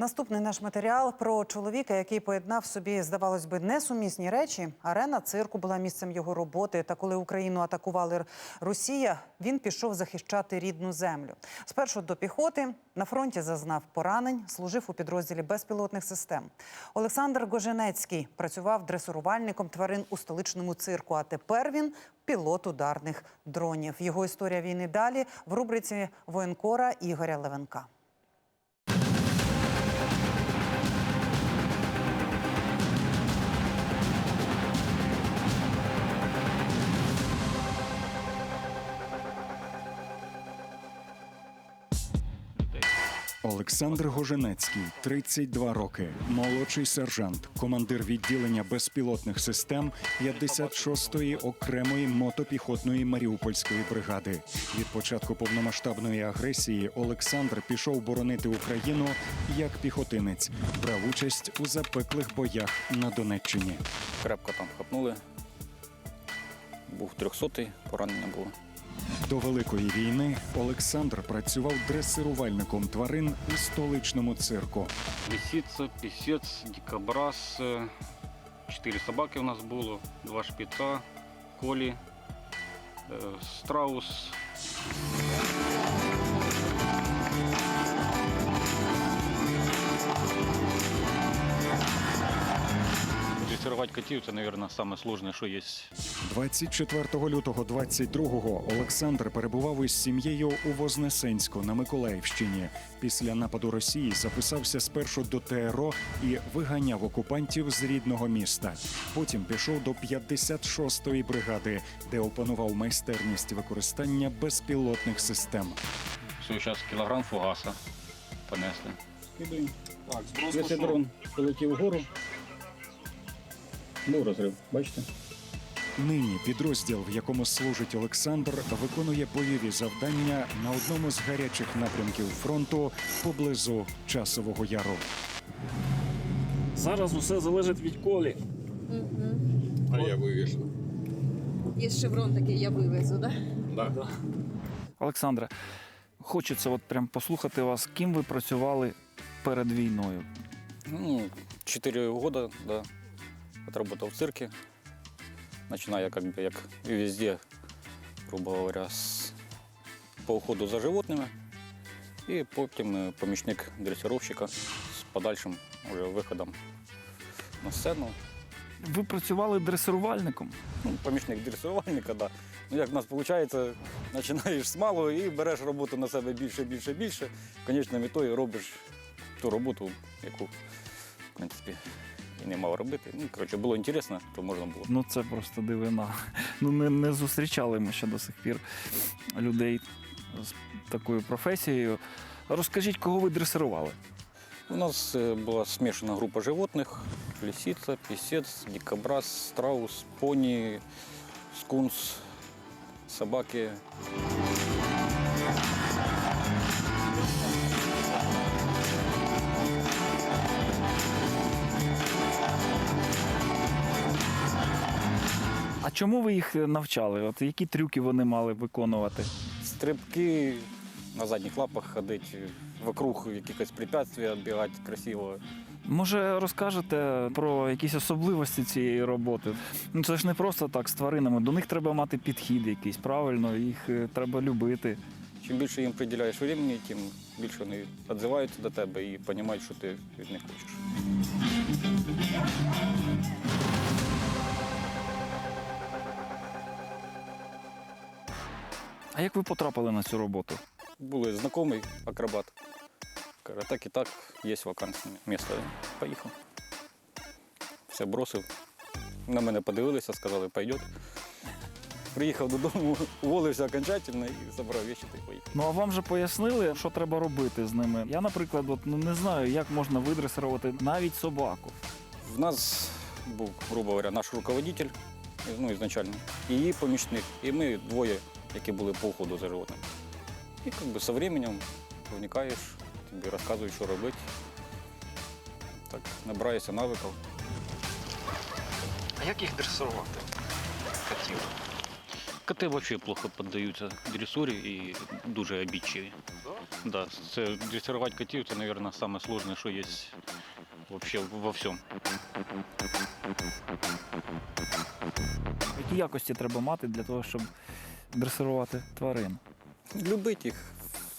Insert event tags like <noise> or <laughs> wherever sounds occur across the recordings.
Наступний наш матеріал про чоловіка, який поєднав собі, здавалось би, несумісні речі. Арена цирку була місцем його роботи. Та коли Україну атакували Росія, він пішов захищати рідну землю. Спершу до піхоти на фронті зазнав поранень, служив у підрозділі безпілотних систем. Олександр Гоженецький працював дресурувальником тварин у столичному цирку. А тепер він пілот ударних дронів. Його історія війни далі в рубриці воєнкора Ігоря Левенка. Олександр Гоженецький, 32 роки, молодший сержант, командир відділення безпілотних систем 56-ї окремої мотопіхотної маріупольської бригади. Від початку повномасштабної агресії Олександр пішов боронити Україну як піхотинець, брав участь у запеклих боях на Донеччині. Крепко там хапнули. Був трьохсотий, поранення було. До великої війни Олександр працював дресирувальником тварин у столичному цирку. Лисиця, пісець, дикобраз. е, Чотири собаки у нас було, два шпіца, колі, е, страус. Дрессировать котів це, мабуть, саме сложне, що є. 24 лютого 22-го Олександр перебував із сім'єю у Вознесенську на Миколаївщині. Після нападу Росії записався спершу до ТРО і виганяв окупантів з рідного міста. Потім пішов до 56-ї бригади, де опанував майстерність використання безпілотних систем. Все, зараз кілограм фугаса понесли. Кидаємо. Якщо дрон полетів вгору, був розрив, бачите? Нині підрозділ, в якому служить Олександр, виконує бойові завдання на одному з гарячих напрямків фронту поблизу часового яру. Зараз усе залежить від колі. А я вивішу. Є шеврон такий, я вивезу, да? Да. Олександре, хочеться от прям послухати вас, ким ви працювали перед війною. Ну, 4 года, да, отработал в цирке. Начиная, как бы, як и везде, грубо говоря, с, по уходу за животными. І потім е, помічник дресировщика з подальшим уже виходом на сцену. Ви працювали дресирувальником. Ну, помічник дресувальника, да. Ну, як в нас виходить, починаєш з малого і береш роботу на себе більше, більше, більше. Конечному ітогі робиш ту роботу, яку, в принципі, і не мав робити. Ну, коротше, було інтересно, то можна було. Ну це просто дивина. Ну не, не зустрічали ми ще до сих пір людей з такою професією. Розкажіть, кого ви дресирували? У нас е, була смішана група животних: лисиця, пісець, дикобраз, страус, поні, скунс, собаки. Чому ви їх навчали? От які трюки вони мали виконувати? Стрибки на задніх лапах ходити, вокруг якихось препятствий відбігати красиво. Може, розкажете про якісь особливості цієї роботи? Ну це ж не просто так з тваринами. До них треба мати підхід якийсь, правильно, їх е, треба любити. Чим більше їм приділяєш времени, тим більше вони відзиваються до тебе і розуміють, що ти від них хочеш. А як ви потрапили на цю роботу? Були знайомий акробат. Каже, так і так, є вакантне місце. Поїхав. Все бросив. На мене подивилися, сказали, пойдет. Приїхав додому, <laughs> уволився окончательно і забрав речі та й поїхав. Ну а вам же пояснили, що треба робити з ними. Я, наприклад, от, ну, не знаю, як можна видресирувати навіть собаку. В нас був, грубо говоря, наш руководитель, ну, ізначально, і її помічник. І ми двоє, які були по уходу за животним. І як би, со временем вникаєш, тобі розказують, що робити. Так, набираєшся навиків. А як їх дресирувати? Хотів. Коти взагалі плохо піддаються дресурі і дуже обідчиві. Да, це дресирувати котів це, мабуть, саме що є вообще во всьому. Які якості треба мати для того, щоб дресирувати тварин? Любити їх,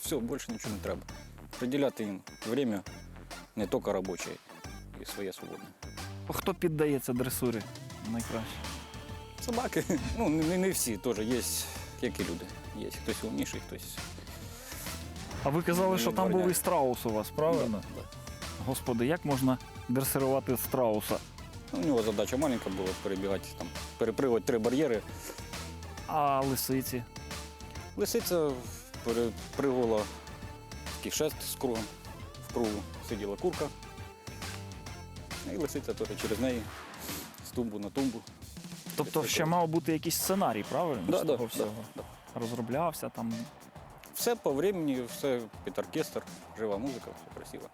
все, більше нічого не треба. Приділяти їм время не тільки робоче, і своє свободне. Хто піддається дресурі найкраще? Собаки, <laughs> ну не, не всі теж є, як і люди. Є хтось умніший, хтось. А ви казали, що там був і страус у вас, правильно? Да, да. Господи, як можна дресирувати страуса? Ну, у нього задача маленька була перебігати, там, перепригувати три бар'єри. А лисиці? Лисиця перепригувала такий шест з кругом. В кругу сиділа курка. І лисиця теж через неї з тумбу на тумбу. Тобто ще мав бути якийсь сценарій, правильно? Да, з того да, всього? да. Розроблявся там. Все по времени, все під оркестр, жива музика, все красиво.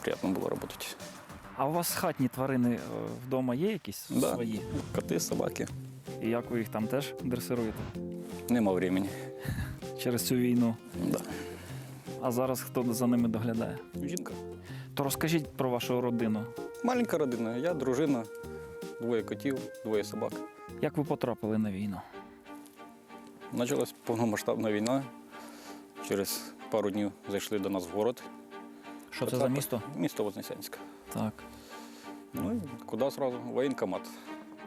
Приємно було працювати. А у вас хатні тварини е, вдома є якісь Да. свої? Коти, собаки. І як ви їх там теж дресируєте Нема времени. <laughs> через цю війну? Да. А зараз хто за ними доглядає? Жінка. То розкажіть про вашу родину. Маленька родина, я дружина, двоє котів, двоє собак. Як ви потрапили на війну? Почалась повномасштабна війна. Через пару днів зайшли до нас в город. Що це за місто? Місто Вознесенське. Так. Ну і куди одразу? Воєнкомат.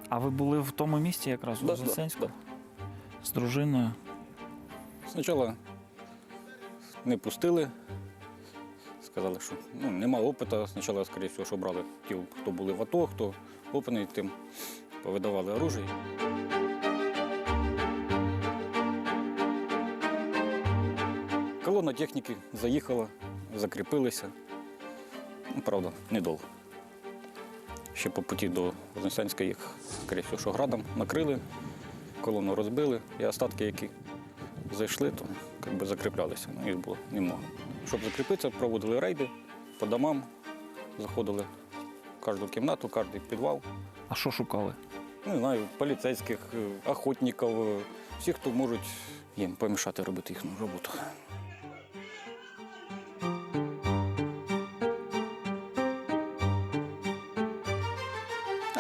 А ви були в тому місті якраз у Да, Вознесенську? да, З дружиною? Спочатку не пустили. Сказали, що ну, нема опиту. Спочатку, скоріше всього, що брали ті, хто були в АТО, хто опитний, тим повидавали оружие. Колона техніки заїхала, закріпилися. Ну, правда, недовго. Ще по путі до Вознесенська їх, скоріше всього, що градом накрили, колону розбили, і остатки, які зайшли, то як би закріплялися. Ну, їх було немного. Щоб закріпитися, проводили рейди по домам, заходили в кожну кімнату, кожен підвал. А що шукали? Не знаю, поліцейських, е, охотників, е, всіх, хто можуть їм помішати робити їхню роботу.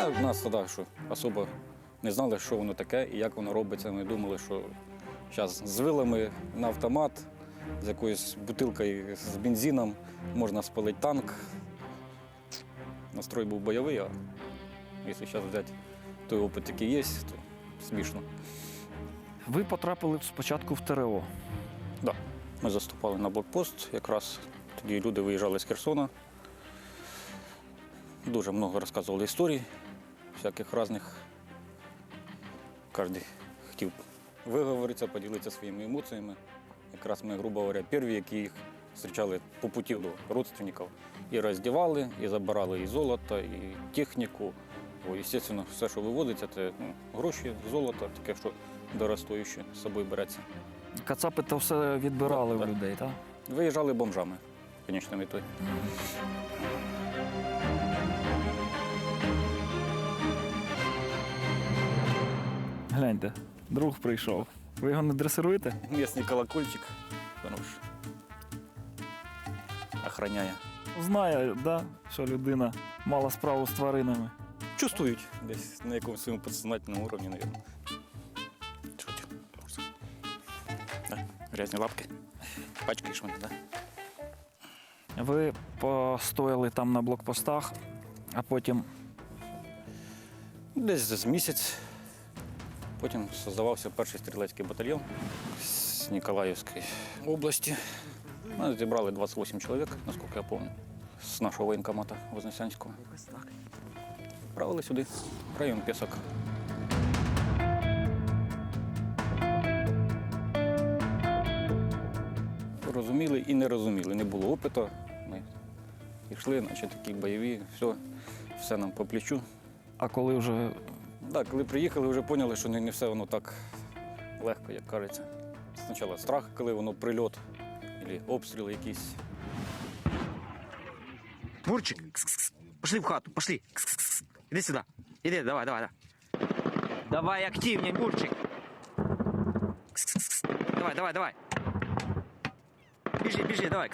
А в нас тоді, що особо не знали, що воно таке і як воно робиться. Ми думали, що зараз з вилами на автомат, з якоюсь бутилкою з бензином можна спалити танк. Настрой був бойовий, а якщо зараз взяти той опит, який є, то смішно. Ви потрапили спочатку в ТРО. Да. Ми заступали на блокпост, якраз тоді люди виїжджали з Херсона. Дуже много розказували історій, всяких різних. Кожен хотів виговоритися, поділитися своїми емоціями. Якраз ми, грубо говоря, перші, які їх зустрічали по путі до родственників. І роздівали, і забирали і золото, і техніку. Бо, звісно, все, що виводиться, це ну, гроші, золото, таке, що доростуюче з собою береться. Кацапи то все відбирали Так, в так. людей, так? Виїжджали бомжами, звісно, метою. Гляньте, друг прийшов. Ви його не дресируєте? Місний колокольчик, воно ж охороняє. Знає, да, що людина мала справу з тваринами. Чувствують десь на якомусь своєму підсознательному уровні, мабуть. Грязні лапки. Пачкаєш мене, так? Да? Ви постояли там на блокпостах, а потім Десь з місяць. Потім создавався перший стрілецький батальйон з Ніколаївської області. Нас зібрали 28 чоловік, наскільки я пам'ятаю, з нашого воєнкомата Вознесенського. Правили сюди, район Пісок. Розуміли і не розуміли. Не було опиту. Ми йшли, наче такі бойові, все, все нам по плечу. А коли вже Так, коли приїхали, вже поняли, що не, все воно так легко, як кажеться. Спочатку страх, коли воно прильот, або обстріли якісь. Мурчик, кс-кс-кс. пошли в хату, пошли. Кс-кс-кс. Иди сюда. Давай, давай, давай. Давай активнее, Мурчик. Давай, давай, давай. Бежи, бежи, давай.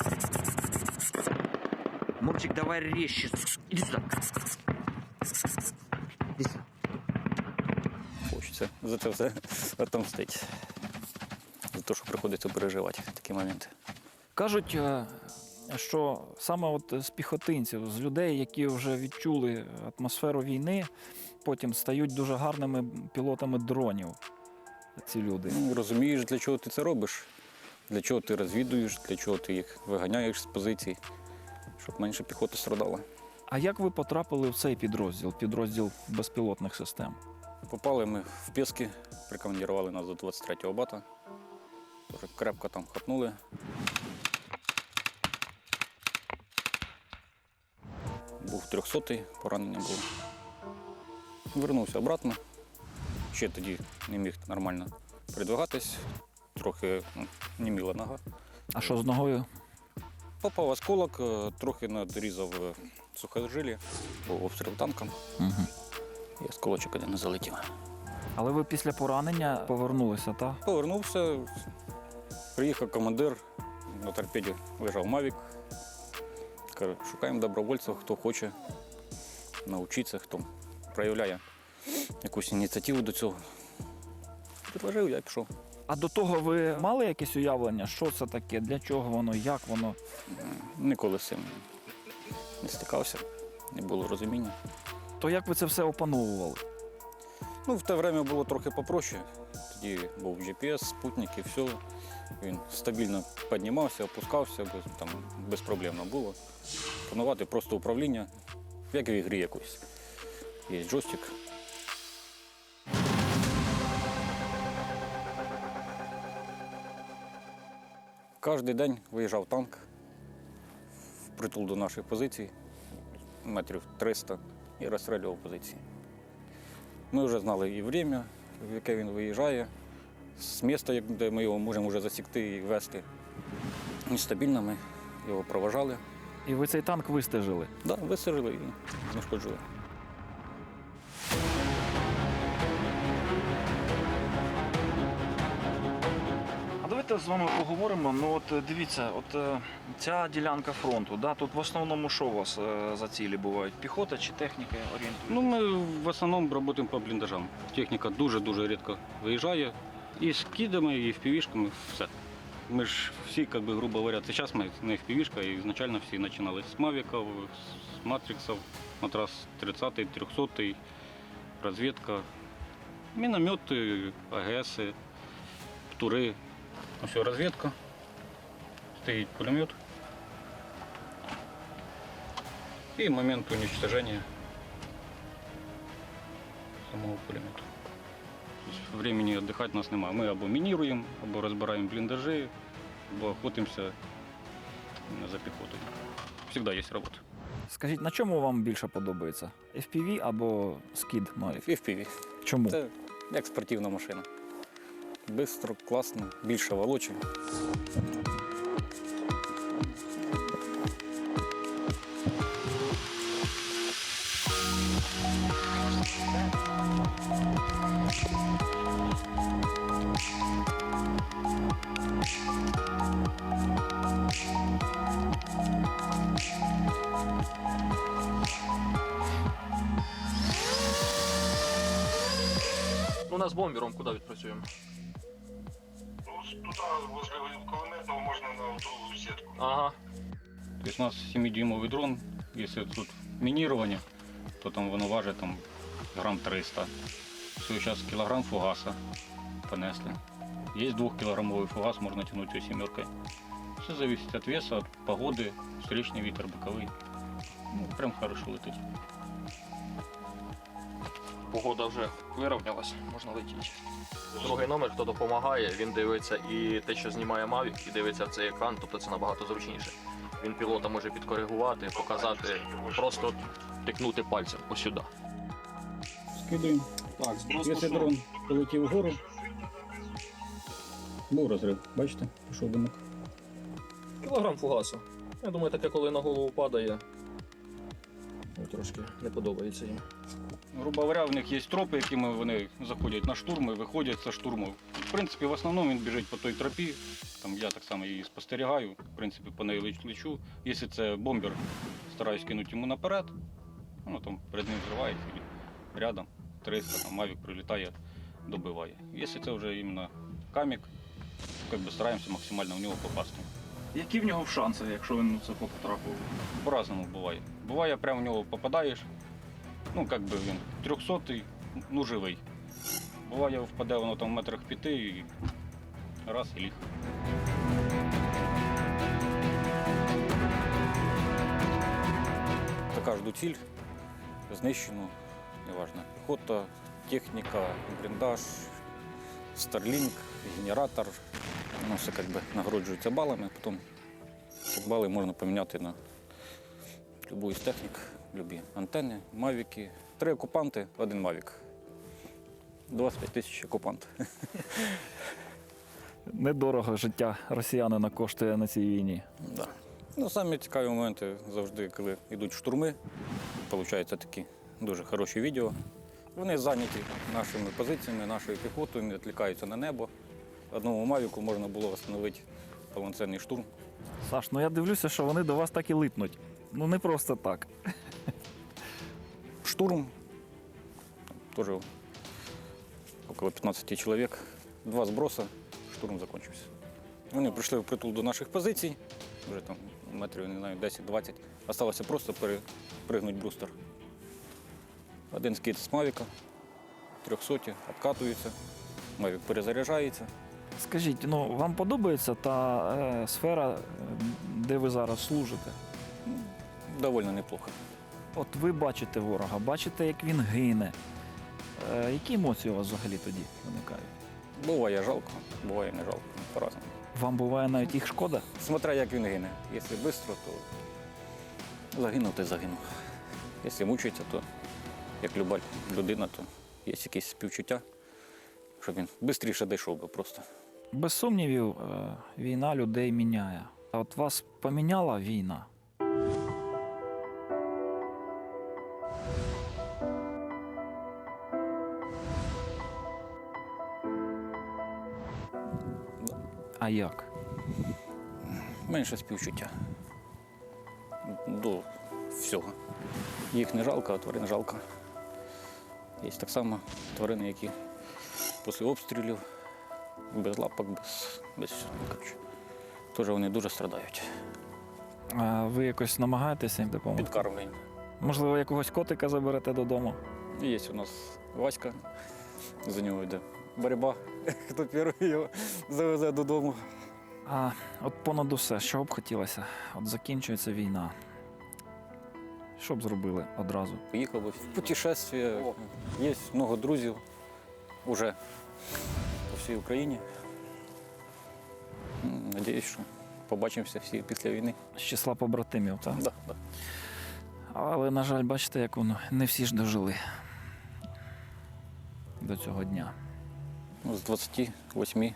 Мурчик, давай резче. Иди сюда. Хочеться за це все отомстити. За те, що приходиться переживати такі моменти. Кажуть, е, що саме от з піхотинців, з людей, які вже відчули атмосферу війни, потім стають дуже гарними пілотами дронів. Ці люди. Ну, розумієш, для чого ти це робиш, для чого ти розвідуєш, для чого ти їх виганяєш з позицій, щоб менше піхоти страдала. А як ви потрапили в цей підрозділ, підрозділ безпілотних систем? Попали ми в Пєски, прикомандірували нас до 23-го бата. Дуже крепко там хапнули. Був 300-й, поранення було. Вернувся обратно. Ще тоді не міг нормально передвигатись, трохи ну, німіла нога. А що з ногою? Попав осколок, е, трохи надрізав е, сухожилі, обстріл танком, Угу. І осколочок один не залетів. Але ви після поранення повернулися, так? Повернувся, приїхав командир, на торпеді лежав Мавік. Каже, шукаємо добровольців, хто хоче навчитися, хто проявляє якусь ініціативу до цього. Предложив, я пішов. А до того ви мали якесь уявлення, що це таке, для чого воно, як воно? Ніколи з цим не стикався, не було розуміння. То як ви це все опановували? Ну, в те время було трохи попроще. Тоді був GPS, спутник і все. Він стабільно піднімався, опускався, без, там, безпроблемно було. Планувати просто управління, як в ігрі якось. Є джойстик. Кожен день виїжджав танк в притул до наших позицій, метрів 300, і розстрілював позиції. Ми вже знали і время, в яке він виїжджає, з міста, де ми його можемо вже засікти і вести. І стабільно ми його проважали. І ви цей танк вистежили. Да, вистежили і знешкоджили. Давайте з вами поговоримо. Ну от е, дивіться, от е, ця ділянка фронту, да, тут в основному що у вас е, за цілі бувають? Піхота чи техніка орієнтується? Ну, ми в основному працюємо по бліндажам. Техніка дуже-дуже рідко виїжджає. І з кідами, і впівішками, все. Ми ж всі, як би, грубо говоря, час ми не впівішка, і ізначально всі починали з мавіків, з матриксів, матрас 30-й, 300-й, розвідка, міномети, АГС, птури. Ось розвідка. Стоїть пулемет. І момент уничтожения самого пулемета. Времени отдыхать у нас немає. Ми або мініруємо, або розбираємо бліндажі, або охотимося за піхотою. Всегда є робота. Скажіть, на чому вам більше подобається? FPV або скід? FPV. Чому? Це як спортивна машина. Бистро, класно, більше волочі. Ну, у нас бомбером куди відпрацюємо? Ну, туда, возле кулеметного, можно на другую сетку. Ага. Тобто у нас 7-дюймовий дрон, якщо тут мінірування, то там воно важить там, грам 300. Все, зараз кілограм фугаса понесли. Є 2-кілограмовий фугас, можна тягнути сімеркою. Все залежить від весу, від погоди, встречний вітер, боковий. Ну, прям хорошо летить. Погода вже вирівнялась, можна летіти. Другий номер, хто допомагає, він дивиться і те, що знімає Mavic, і дивиться в цей екран, тобто це набагато зручніше. Він пілота може підкоригувати, показати, просто тикнути пальцем ось сюди. Скидуємо. Так, якщо дрон полетів вгору. Був розрив, бачите, пішов димок. Кілограм фугасу. Я думаю, таке, коли на голову падає, Ну, Трошки не подобається їм. Грубо говоря, в них є тропи, якими вони заходять на штурми, виходять з штурму. В принципі, в основному він біжить по той тропі. Там я так само її спостерігаю, в принципі, по неї леч- лечу. Якщо це бомбер, стараюсь кинути йому наперед. Ну там перед ним зривається рядом 300, там мавік прилітає, добиває. Якщо це вже іменно камік, би стараємося максимально в нього попасти. Які в нього шанси, якщо він це потрапив? По-разному буває. Буває, прямо в нього попадаєш, ну як би він трьохсотий, ну живий. Буває, впаде воно там в метрах п'яти і раз і ліг. За кожну ціль знищено, неважно, піхота, техніка, бліндаж, старлінг, генератор. Ну, все як би нагороджується балами, потім бали можна поміняти на любу із технік, любі антени, мавіки. Три окупанти, один мавік. 25 тисяч окупант. <laughs> Недорого життя росіянина коштує на цій війні. Да. Ну, самі цікаві моменти завжди, коли йдуть штурми, получаються такі дуже хороші відео. Вони зайняті нашими позиціями, нашою піхотою, не відлікаються на небо. Одному мавіку можна було встановити повноцінний штурм. Саш, ну я дивлюся, що вони до вас так і липнуть. Ну не просто так. Штурм. Тоже около 15 чоловік. Два зброси, штурм закінчився. Вони прийшли в притул до наших позицій, вже там метрів, не знаю, 10-20. Осталося просто перепригнути брустер. Один скид з Мавіка, 300, обкатується, Мавік перезаряджається. Скажіть, ну вам подобається та е, сфера, е, де ви зараз служите? Доволі неплохо. От ви бачите ворога, бачите, як він гине. Е, які емоції у вас взагалі тоді виникають? Буває жалко, буває не жалко, по-разному. Вам буває навіть їх шкода? Смотря як він гине. Якщо швидко, то загинув, то загинув. Якщо мучиться, то як люба людина, то є якесь співчуття, щоб він швидше дійшов би просто. Без сумнівів, е, війна людей міняє. А от вас поміняла війна? А як? Менше співчуття. До всього. Їх не жалко, а тварин жалко. Є так само тварини, які після обстрілів, без лапок, без, без всього. коротше. Теж вони дуже страдають. А ви якось намагаєтеся їм допомогти? Підкармлення. Можливо, якогось котика заберете додому? Є у нас Васька, за нього йде боротьба, <laughs> хто перший його завезе додому. А от понад усе, що б хотілося? От закінчується війна. Що б зробили одразу? Поїхав би в путешествие. Є много друзів уже по всій Україні. Надіюсь, що побачимося всі після війни. З числа побратимів, так? Да, да. Але, на жаль, бачите, як воно не всі ж дожили до цього дня. Ну, З 28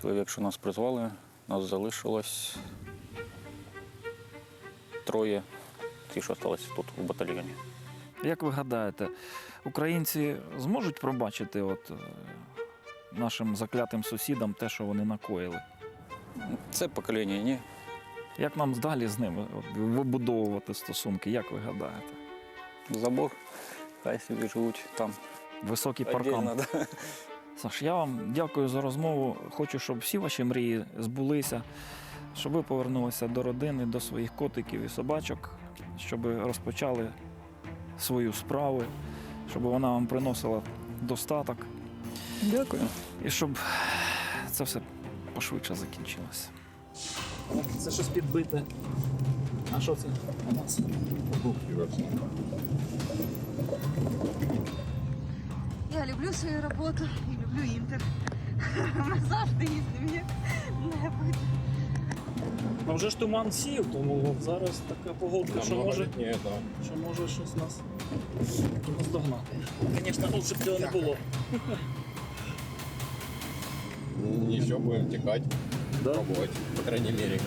чоловік, що нас призвали, нас залишилось троє, ті, що залишилися тут у батальйоні. Як ви гадаєте, українці зможуть пробачити от, е, нашим заклятим сусідам те, що вони накоїли? Це покоління ні. Як нам далі з ними вибудовувати стосунки? Як ви гадаєте? Забор, хай собі живуть там. Високий паркан. Отдельно, да. Саш, я вам дякую за розмову. Хочу, щоб всі ваші мрії збулися, щоб ви повернулися до родини, до своїх котиків і собачок, щоб розпочали свою справу, щоб вона вам приносила достаток Дякую. і щоб це все пошвидше закінчилося. Це щось підбите. А що це у нас? Я люблю свою роботу і люблю інтер. <laughs> Ми завжди їздимо як-небудь. Ну вже ж туман сів, тому зараз така погодка, що може, Ні, так. що може щось нас наздогнати. Звісно, лучше б цього не було. Нічого, будемо тікати, Да? пробувати, по крайней мере.